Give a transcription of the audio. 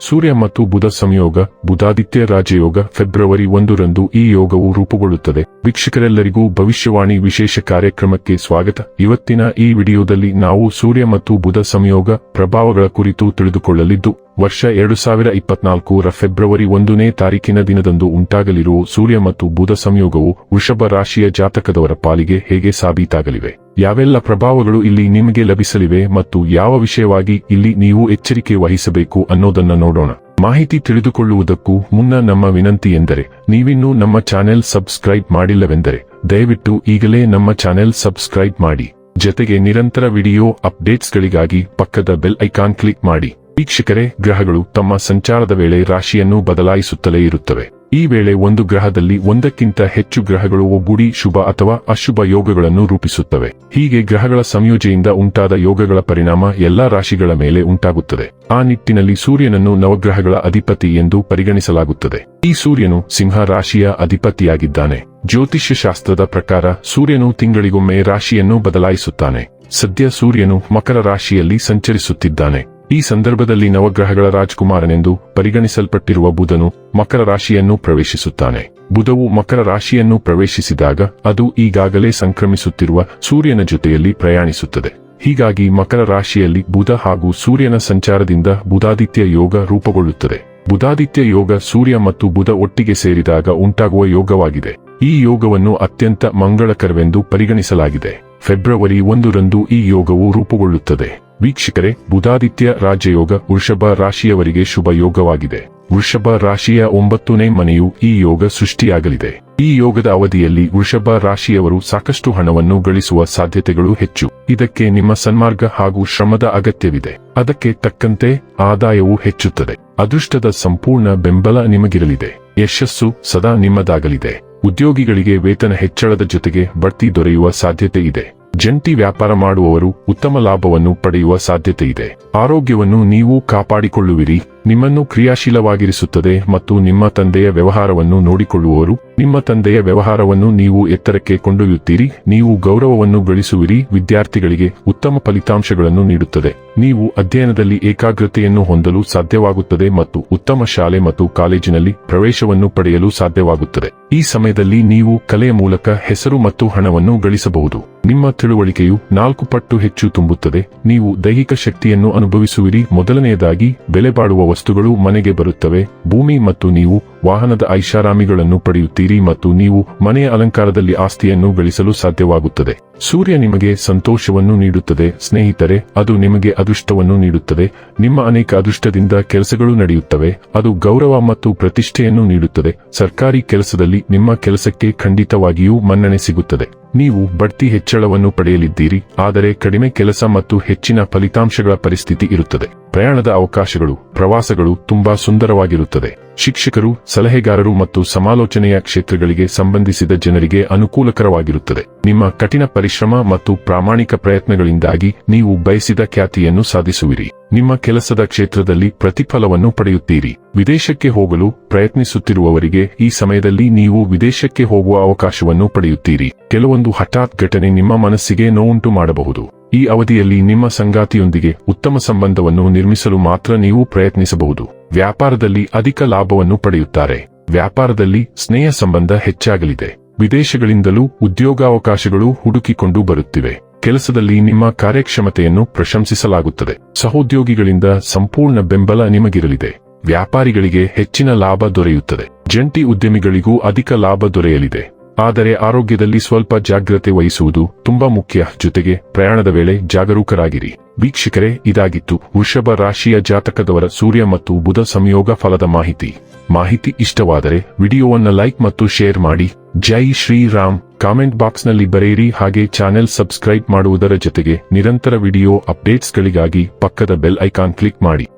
ಸೂರ್ಯ ಮತ್ತು ಬುಧ ಸಂಯೋಗ, ಬುಧಾದಿತ್ಯ ರಾಜಯೋಗ, ಫೆಬ್ರವರಿ ಒಂದರಂದು ಈ ಯೋಗವು ರೂಪುಗೊಳ್ಳುತ್ತದೆ. ವೀಕ್ಷಕರೆಲ್ಲರಿಗೂ ಭವಿಷ್ಯವಾಣಿ ವಿಶೇಷ ಕಾರ್ಯಕ್ರಮಕ್ಕೆ ಸ್ವಾಗತ. ಇವತ್ತಿನ ಈ ವಿಡಿಯೋದಲ್ಲಿ ನಾವು ಸೂರ್ಯ ಮತ್ತು ಬುಧ ಸಂಯೋಗ, ಪ್ರಭಾವಗಳ ಕುರಿತು ತಿಳಿದುಕೊಳ್ಳಲಿದ್ದು ವರ್ಷ ಎರಡು ಸಾವಿರ ಇಪ್ಪತ್ನಾಲ್ಕರ ಫೆಬ್ರವರಿ ಒಂದನೇ ತಾರೀಕಿನ ದಿನದಂದು ಉಂಟಾಗಲಿರುವ ಸೂರ್ಯ ಮತ್ತು ಬುಧ ಸಂಯೋಗವು ವೃಷಭ ರಾಶಿಯ ಜಾತಕದವರ ಪಾಲಿಗೆ ಹೇಗೆ ಸಾಬೀತಾಗಲಿವೆ? ಯಾವೆಲ್ಲ ಪ್ರಭಾವಗಳು ಇಲ್ಲಿ ನಿಮಗೆ ಲಭಿಸಲಿವೆ ಮತ್ತು ಯಾವ ವಿಷಯವಾಗಿ ಇಲ್ಲಿ ನೀವು ಎಚ್ಚರಿಕೆ ವಹಿಸಬೇಕು ಅನ್ನೋದನ್ನ ನೋಡೋಣ. ಮಾಹಿತಿ ತಿಳಿದುಕೊಳ್ಳುವುದಕ್ಕೂ ಮುನ್ನ ನಮ್ಮ ವಿನಂತಿ ಎಂದರೆ, ನೀವಿನ್ನೂ ನಮ್ಮ ಚಾನೆಲ್ ಸಬ್ಸ್ಕ್ರೈಬ್ ಮಾಡಿಲ್ಲವೆಂದರೆ, ದಯವಿಟ್ಟು ಈಗಲೇ ನಮ್ಮ ಚಾನೆಲ್ ಸಬ್ಸ್ಕ್ರೈಬ್ ಮಾಡಿ. ಜತೆಗೆ ನಿರಂತರ ವಿಡಿಯೋ ಅಪ್ಡೇಟ್ಸ್ಗಳಿಗಾಗಿ ಪಕ್ಕದ ಬೆಲ್ ಐಕಾನ್ ಕ್ಲಿಕ್ ಮಾಡಿ. ವೀಕ್ಷಕರೇ, ಗ್ರಹಗಳು ತಮ್ಮ ಸಂಚಾರದ ವೇಳೆ ರಾಶಿಯನ್ನು ಬದಲಾಯಿಸುತ್ತಲೇ ಇರುತ್ತವೆ. ಈ ವೇಳೆ ಒಂದು ಗ್ರಹದಲ್ಲಿ ಒಂದಕ್ಕಿಂತ ಹೆಚ್ಚು ಗ್ರಹಗಳು ಒಗ್ಗೂಡಿ ಶುಭ ಅಥವಾ ಅಶುಭ ಯೋಗಗಳನ್ನು ರೂಪಿಸುತ್ತವೆ. ಹೀಗೆ ಗ್ರಹಗಳ ಸಂಯೋಜೆಯಿಂದ ಉಂಟಾದ ಯೋಗಗಳ ಪರಿಣಾಮ ಎಲ್ಲಾ ರಾಶಿಗಳ ಮೇಲೆ ಉಂಟಾಗುತ್ತದೆ. ಆ ನಿಟ್ಟಿನಲ್ಲಿ ಸೂರ್ಯನನ್ನು ನವಗ್ರಹಗಳ ಅಧಿಪತಿ ಎಂದು ಪರಿಗಣಿಸಲಾಗುತ್ತದೆ. ಈ ಸೂರ್ಯನು ಸಿಂಹ ರಾಶಿಯ ಅಧಿಪತಿಯಾಗಿದ್ದಾನೆ. ಜ್ಯೋತಿಷ್ಯ ಶಾಸ್ತ್ರದ ಪ್ರಕಾರ ಸೂರ್ಯನು ತಿಂಗಳಿಗೊಮ್ಮೆ ರಾಶಿಯನ್ನು ಬದಲಾಯಿಸುತ್ತಾನೆ. ಸದ್ಯ ಸೂರ್ಯನು ಮಕರ ರಾಶಿಯಲ್ಲಿ ಸಂಚರಿಸುತ್ತಿದ್ದಾನೆ. ಈ ಸಂದರ್ಭದಲ್ಲಿ ನವಗ್ರಹಗಳ ರಾಜಕುಮಾರನೆಂದು ಪರಿಗಣಿಸಲ್ಪಟ್ಟಿರುವ ಬುಧನು ಮಕರ ರಾಶಿಯನ್ನು ಪ್ರವೇಶಿಸುತ್ತಾನೆ. ಬುಧವು ಮಕರ ರಾಶಿಯನ್ನು ಪ್ರವೇಶಿಸಿದಾಗ ಅದು ಈಗಾಗಲೇ ಸಂಕ್ರಮಿಸುತ್ತಿರುವ ಸೂರ್ಯನ ಜೊತೆಯಲ್ಲಿ ಪ್ರಯಾಣಿಸುತ್ತದೆ. ಹೀಗಾಗಿ ಮಕರ ರಾಶಿಯಲ್ಲಿ ಬುಧ ಹಾಗೂ ಸೂರ್ಯನ ಸಂಚಾರದಿಂದ ಬುಧಾದಿತ್ಯ ಯೋಗ ರೂಪುಗೊಳ್ಳುತ್ತದೆ. ಬುಧಾದಿತ್ಯ ಯೋಗ ಸೂರ್ಯ ಮತ್ತು ಬುಧ ಒಟ್ಟಿಗೆ ಸೇರಿದಾಗ ಉಂಟಾಗುವ ಯೋಗವಾಗಿದೆ. ಈ ಯೋಗವನ್ನು ಅತ್ಯಂತ ಮಂಗಳಕರವೆಂದು ಪರಿಗಣಿಸಲಾಗಿದೆ. ಫೆಬ್ರವರಿ ಒಂದರಂದು ಈ ಯೋಗವು ರೂಪುಗೊಳ್ಳುತ್ತದೆ. ವೀಕ್ಷಕರೇ, ಬುಧಾದಿತ್ಯ ರಾಜಯೋಗ ವೃಷಭ ರಾಶಿಯವರಿಗೆ ಶುಭ ಯೋಗವಾಗಿದೆ. ವೃಷಭ ರಾಶಿಯ ಒಂಬತ್ತನೇ ಮನೆಯು ಈ ಯೋಗ ಸೃಷ್ಟಿಯಾಗಲಿದೆ. ಈ ಯೋಗದ ಅವಧಿಯಲ್ಲಿ ವೃಷಭ ರಾಶಿಯವರು ಸಾಕಷ್ಟು ಹಣವನ್ನು ಗಳಿಸುವ ಸಾಧ್ಯತೆಗಳು ಹೆಚ್ಚು. ಇದಕ್ಕೆ ನಿಮ್ಮ ಸನ್ಮಾರ್ಗ ಹಾಗೂ ಶ್ರಮದ ಅಗತ್ಯವಿದೆ. ಅದಕ್ಕೆ ತಕ್ಕಂತೆ ಆದಾಯವು ಹೆಚ್ಚುತ್ತದೆ. ಅದೃಷ್ಟದ ಸಂಪೂರ್ಣ ಬೆಂಬಲ ನಿಮಗಿರಲಿದೆ. ಯಶಸ್ಸು ಸದಾ ನಿಮ್ಮದಾಗಲಿದೆ. ಉದ್ಯೋಗಿಗಳಿಗೆ ವೇತನ ಹೆಚ್ಚಳದ ಜೊತೆಗೆ ಬಡ್ತಿ ದೊರೆಯುವ ಸಾಧ್ಯತೆ ಇದೆ. ಜಂಟಿ ವ್ಯಾಪಾರ ಮಾಡುವವರು ಉತ್ತಮ ಲಾಭವನ್ನು ಪಡೆಯುವ ಸಾಧ್ಯತೆ ಇದೆ ಆರೋಗ್ಯವನ್ನು ನೀವು ಕಾಪಾಡಿಕೊಳ್ಳುವಿರಿ. ನಿಮ್ಮನ್ನು ಕ್ರಿಯಾಶೀಲವಾಗಿರಿಸುತ್ತದೆ ಮತ್ತು ನಿಮ್ಮ ತಂದೆಯ ವ್ಯವಹಾರವನ್ನು ನೋಡಿಕೊಳ್ಳುವವರು. ನಿಮ್ಮ ತಂದೆಯ ವ್ಯವಹಾರವನ್ನು ನೀವು ಎತ್ತರಕ್ಕೆ ಕೊಂಡೊಯ್ಯುತ್ತೀರಿ. ನೀವು ಗೌರವವನ್ನು ಗಳಿಸುವಿರಿ. ವಿದ್ಯಾರ್ಥಿಗಳಿಗೆ ಉತ್ತಮ ಫಲಿತಾಂಶಗಳನ್ನು ನೀಡುತ್ತದೆ. ನೀವು ಅಧ್ಯಯನದಲ್ಲಿ ಏಕಾಗ್ರತೆಯನ್ನು ಹೊಂದಲು ಸಾಧ್ಯವಾಗುತ್ತದೆ ಮತ್ತು ಉತ್ತಮ ಶಾಲೆ ಮತ್ತು ಕಾಲೇಜಿನಲ್ಲಿ ಪ್ರವೇಶವನ್ನು ಪಡೆಯಲು ಸಾಧ್ಯವಾಗುತ್ತದೆ. ಈ ಸಮಯದಲ್ಲಿ ನೀವು ಕಲೆಯ ಮೂಲಕ ಹೆಸರು ಮತ್ತು ಹಣವನ್ನು ಗಳಿಸಬಹುದು. ನಿಮ್ಮ ತಿಳುವಳಿಕೆಯು ನಾಲ್ಕು ಪಟ್ಟು ಹೆಚ್ಚು ತುಂಬುತ್ತದೆ. ನೀವು ದೈಹಿಕ ಶಕ್ತಿಯನ್ನು ಅನುಭವಿಸುವಿರಿ. ಮೊದಲನೆಯದಾಗಿ ಬೆಲೆ ಬಾಳುವ ವಸ್ತುಗಳು ಮನೆಗೆ ಬರುತ್ತವೆ ಭೂಮಿ ಮತ್ತು ನೀವು ವಾಹನದ ಐಷಾರಾಮಿಗಳನ್ನು ಪಡೆಯುತ್ತೀರಿ ಮತ್ತು ನೀವು ಮನೆಯ ಅಲಂಕಾರದಲ್ಲಿ ಆಸ್ತಿಯನ್ನು ಗಳಿಸಲು ಸಾಧ್ಯವಾಗುತ್ತದೆ. ಸೂರ್ಯ ನಿಮಗೆ ಸಂತೋಷವನ್ನು ನೀಡುತ್ತದೆ. ಸ್ನೇಹಿತರೆ, ಅದು ನಿಮಗೆ ಅದೃಷ್ಟವನ್ನು ನೀಡುತ್ತದೆ. ನಿಮ್ಮ ಅನೇಕ ಅದೃಷ್ಟದಿಂದ ಕೆಲಸಗಳು ನಡೆಯುತ್ತವೆ. ಅದು ಗೌರವ ಮತ್ತು ಪ್ರತಿಷ್ಠೆಯನ್ನು ನೀಡುತ್ತದೆ. ಸರ್ಕಾರಿ ಕೆಲಸದಲ್ಲಿ ನಿಮ್ಮ ಕೆಲಸಕ್ಕೆ ಖಂಡಿತವಾಗಿಯೂ ಮನ್ನಣೆ ಸಿಗುತ್ತದೆ. ನೀವು ಬಡ್ತಿ ಹೆಚ್ಚಳವನ್ನು ಪಡೆಯಲಿದ್ದೀರಿ. ಆದರೆ ಕಡಿಮೆ ಕೆಲಸ ಮತ್ತು ಹೆಚ್ಚಿನ ಫಲಿತಾಂಶಗಳ ಪರಿಸ್ಥಿತಿ ಇರುತ್ತದೆ. ಪ್ರಯಾಣದ ಅವಕಾಶಗಳು, ಪ್ರವಾಸಗಳು ತುಂಬಾ ಸುಂದರವಾಗಿರುತ್ತದೆ. ಶಿಕ್ಷಕರು, ಸಲಹೆಗಾರರು ಮತ್ತು ಸಮಾಲೋಚನೆಯ ಕ್ಷೇತ್ರಗಳಿಗೆ ಸಂಬಂಧಿಸಿದ ಜನರಿಗೆ ಅನುಕೂಲಕರವಾಗಿರುತ್ತದೆ. ನಿಮ್ಮ ಕಠಿಣ ಪರಿಶ್ರಮ ಮತ್ತು ಪ್ರಾಮಾಣಿಕ ಪ್ರಯತ್ನಗಳಿಂದಾಗಿ ನೀವು ಬಯಸಿದ ಖ್ಯಾತಿಯನ್ನು ಸಾಧಿಸುವಿರಿ. ನಿಮ್ಮ ಕೆಲಸದ ಕ್ಷೇತ್ರದಲ್ಲಿ ಪ್ರತಿಫಲವನ್ನು ಪಡೆಯುತ್ತೀರಿ. ವಿದೇಶಕ್ಕೆ ಹೋಗಲು ಪ್ರಯತ್ನಿಸುತ್ತಿರುವವರಿಗೆ ಈ ಸಮಯದಲ್ಲಿ ನೀವು ವಿದೇಶಕ್ಕೆ ಹೋಗುವ ಅವಕಾಶವನ್ನು ಪಡೆಯುತ್ತೀರಿ. ಕೆಲವೊಂದು ಹಠಾತ್ ಘಟನೆ ನಿಮ್ಮ ಮನಸ್ಸಿಗೆ ನೋವುಂಟು ಮಾಡಬಹುದು. ಈ ಅವಧಿಯಲ್ಲಿ ನಿಮ್ಮ ಸಂಗಾತಿಯೊಂದಿಗೆ ಉತ್ತಮ ಸಂಬಂಧವನ್ನು ನಿರ್ಮಿಸಲು ಮಾತ್ರ ನೀವು ಪ್ರಯತ್ನಿಸಬಹುದು. ವ್ಯಾಪಾರದಲ್ಲಿ ಅಧಿಕ ಲಾಭವನ್ನು ಪಡೆಯುತ್ತಾರೆ. ವ್ಯಾಪಾರದಲ್ಲಿ ಸ್ನೇಹ ಸಂಬಂಧ ಹೆಚ್ಚಾಗಲಿದೆ. ವಿದೇಶಗಳಿಂದಲೂ ಉದ್ಯೋಗಾವಕಾಶಗಳು ಹುಡುಕಿಕೊಂಡು ಬರುತ್ತಿವೆ. ಕೆಲಸದಲ್ಲಿ ನಿಮ್ಮ ಕಾರ್ಯಕ್ಷಮತೆಯನ್ನು ಪ್ರಶಂಸಿಸಲಾಗುತ್ತದೆ. ಸಹೋದ್ಯೋಗಿಗಳಿಂದ ಸಂಪೂರ್ಣ ಬೆಂಬಲ ನಿಮಗಿರಲಿದೆ. ವ್ಯಾಪಾರಿಗಳಿಗೆ ಹೆಚ್ಚಿನ ಲಾಭ ದೊರೆಯುತ್ತದೆ. ಜಂಟಿ ಉದ್ಯಮಿಗಳಿಗೂ ಅಧಿಕ ಲಾಭ ದೊರೆಯಲಿದೆ. ಆದರೆ ಆರೋಗ್ಯದಲ್ಲಿ ಸ್ವಲ್ಪ ಜಾಗ್ರತೆ ವಹಿಸುವುದು ತುಂಬಾ ಮುಖ್ಯ. ಜೊತೆಗೆ ಪ್ರಯಾಣದ ವೇಳೆ ಜಾಗರೂಕರಾಗಿರಿ. ವೀಕ್ಷಕರೇ, ಇದಾಗಿತ್ತು ವೃಷಭ ರಾಶಿಯ ಜಾತಕದವರ ಸೂರ್ಯ ಮತ್ತು ಬುಧ ಸಂಯೋಗ ಫಲದ ಮಾಹಿತಿ. ಮಾಹಿತಿ ಇಷ್ಟವಾದರೆ ವಿಡಿಯೋವನ್ನ ಲೈಕ್ ಮತ್ತು ಶೇರ್ ಮಾಡಿ. ಜೈ ಶ್ರೀರಾಮ್. ಕಾಮೆಂಟ್ ಬಾಕ್ಸ್ನಲ್ಲಿ ಬರೆಯಿರಿ. ಹಾಗೆ ಚಾನೆಲ್ ಸಬ್ಸ್ಕ್ರೈಬ್ ಮಾಡುವುದರ ಜೊತೆಗೆ ನಿರಂತರ ವಿಡಿಯೋ ಅಪ್ಡೇಟ್ಸ್ಗಳಿಗಾಗಿ ಪಕ್ಕದ ಬೆಲ್ ಐಕಾನ್ ಕ್ಲಿಕ್ ಮಾಡಿ.